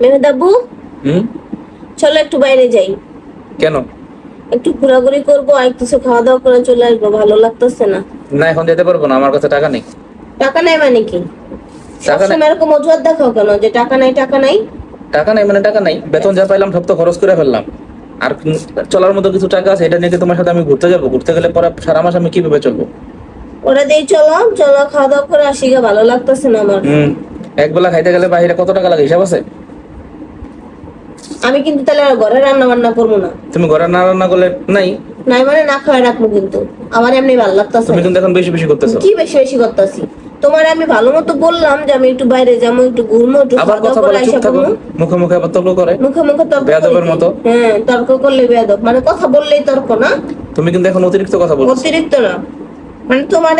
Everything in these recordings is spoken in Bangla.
হুম? চলো একটু বাইরে যাই। কেন? একটু ঘোরাঘুরি করব আর কিছু খাওয়া দাওয়া করে চলে আসব ভালো লাগতেছে না। না এখন যেতে পারব না আমার কাছে টাকা নেই। টাকা নাই মানে কি? সবসময় এরকম অজুহাত দেখাও কেন যে টাকা নাই টাকা নাই? টাকা নাই মানে টাকা নাই। বেতন যা পাইলাম সব তো খরচ করে ফেললাম। আর চলার মতো কিছু টাকা আছে এটা নিয়ে তোমার সাথে আমি ঘুরতে যাব? ঘুরতে গেলে পরে সারা মাস আমি কীভাবে চলবো? ওরা দিয়ে চলো চলো খাওয়া দাওয়া করে আসি ভালো লাগতেছে না আমার। হুম এক বেলা খাইতে গেলে বাইরে কত টাকা লাগে হিসাব আছে? আমি কিন্তু তাহলে ঘরে রান্না বান্না করব না। তুমি ঘরে না রান্না করলে নাই? নাই মানে না রাখব কিন্তু। আমার এমনি ভালো লাগতেছে। তুমি কিন্তু এখন বেশি বেশি করতেছো। কি বেশি বেশি করতেছি? তোমার আমি ভালো মতো বললাম যে আমি একটু বাইরে যাব একটু ঘুরবো একটু আবার কথা বলে চুপ থাকো। মুখে মুখে আবার তর্ক করে। মুখে মুখে তর্ক বেয়াদবের মতো? হ্যাঁ তর্ক করলে বেয়াদব। মানে কথা বললেই তর্ক না। তুমি কিন্তু এখন অতিরিক্ত কথা বলছো। অতিরিক্ত না। মানে তোমার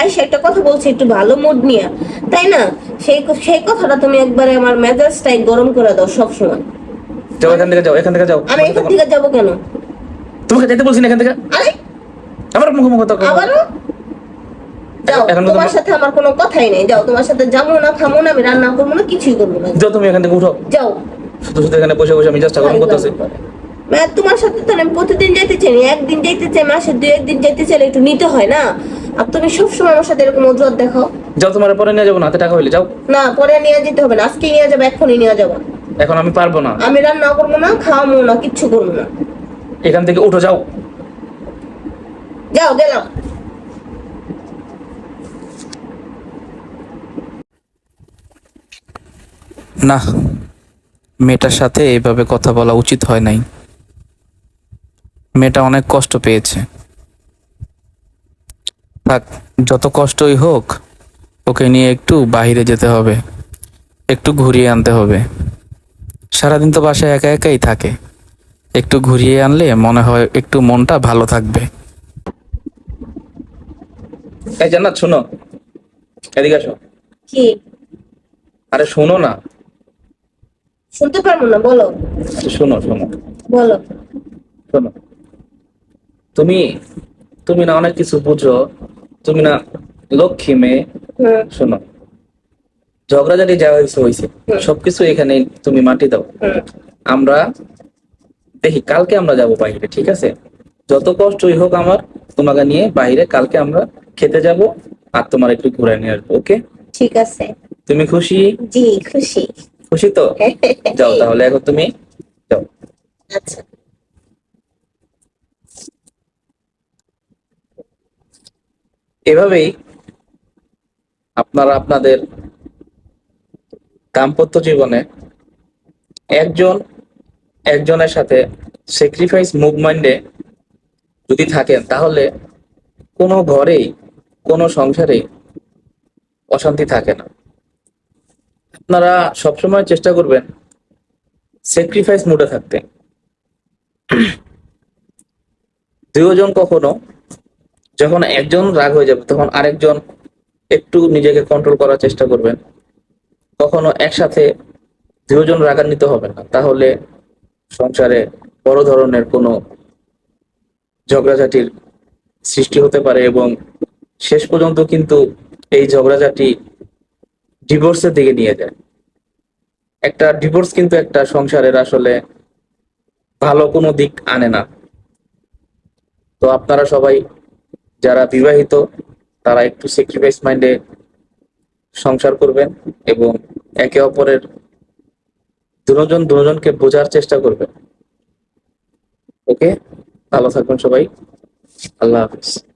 আইসা একটা কথা বলছি একটু ভালো মুড নিয়ে। তাই না? সেই সেই কথাটা তুমি একবারে আমার মেজাজটাই গরম করে দাও সবসময়। যাও এখান থেকে যাও এখান থেকে যাও। আমি এখান থেকে যাব কেন? তোমাকে যেতে বলছি না এখান থেকে? আরে! আবার মুখে মুখে তর্ক করো। আবারও? যাও এখন তোমার সাথে আমার কোনো কথাই নেই। যাও তোমার সাথে যাব না খামো না আমি রান্না করব না কিছুই করব না। যাও তুমি এখান থেকে উঠো। যাও। শুধু শুধু এখানে বসে বসে আমি করতেছি। মানে তোমার সাথে তো আমি প্রতিদিন চাই একদিন যাইতে চাই মাসে দুই একদিন যাইতে চাইলে একটু নিতে হয় না। আর তুমি সবসময় আমার সাথে এরকম অজুহাত দেখো। যাও তোমার পরে নিয়ে যাব না হাতে টাকা হইলে যাও। না পরে নিয়ে যেতে হবে না। আজকে নিয়ে যাব এক্ষুনি নিয়ে যাব। এখন আমি পারব না। আমি রান্না করব না খাওয়াবো না কিচ্ছু করব না। এখান থেকে উঠো যাও। যাও গেলাম। না মেয়েটার সাথে এভাবে কথা বলা উচিত হয় নাই। মেয়েটা অনেক কষ্ট পেয়েছে। থাক যত কষ্টই হোক ওকে নিয়ে একটু বাইরে যেতে হবে একটু ঘুরিয়ে আনতে হবে। সারাদিন তো বাসায় একা একাই থাকে। একটু ঘুরিয়ে আনলে মনে হয় একটু মনটা ভালো থাকবে। এই জান্নাত শোনো। এদিকে আসো। কি? আরে শোনো না। শুনতে পারব না বলো। শোনো শোনো। বলো। শোনো। তুমি তুমি না অনেক কিছু বুঝো। তুমি না লক্ষ্মী মেয়ে। হুম, শোনো। ঝগড়াঝাটি যা হয়েছে হয়েছে সবকিছু এখানে তুমি মাটি দাও। আমরা দেখি কালকে আমরা যাব বাইরে ঠিক আছে? যত কষ্টই হোক আমার তোমাকে নিয়ে বাইরে কালকে আমরা খেতে যাব আর তোমার একটু ঘুরে নিয়ে আসব ওকে? ঠিক আছে। তুমি খুশি? জি খুশি। খুশি তো? যাও তাহলে এখন তুমি যাও। আচ্ছা। এভাবেই আপনারা আপনাদের দাম্পত্য জীবনে একজন, একজনের সাথে স্যাক্রিফাইস মুভমেন্টে যদি থাকেন, তাহলে কোনো ঘরেই, কোনো সংসারেই অশান্তি থাকে না। আপনারা সবসময় চেষ্টা করবেন স্যাক্রিফাইস মুডে থাকতে। দুজন কখনো যখন একজন রাগ হয়ে যাবে, তখন আরেকজন একটু নিজেকে কন্ট্রোল করার চেষ্টা করবেন। কখনো একসাথে দুজন রাগান্বিত হবে না। তাহলে সংসারে বড় ধরনের কোনো ঝগড়াঝাটির সৃষ্টি হতে পারে এবং শেষ পর্যন্ত কিন্তু এই ঝগড়াঝাটি ডিভোর্সের দিকে নিয়ে যায়। একটা ডিভোর্স কিন্তু একটা সংসারের আসলে ভালো কোনো দিক আনে না। তো আপনারা সবাই যারা বিবাহিত, তারা একটু স্যাক্রিফাইস মাইন্ডে সংসার করবেন এবং একে অপরের দুজন দুজনকে বোঝার চেষ্টা করবেন। ওকে? ভালো থাকবেন সবাই। আল্লাহ হাফিজ।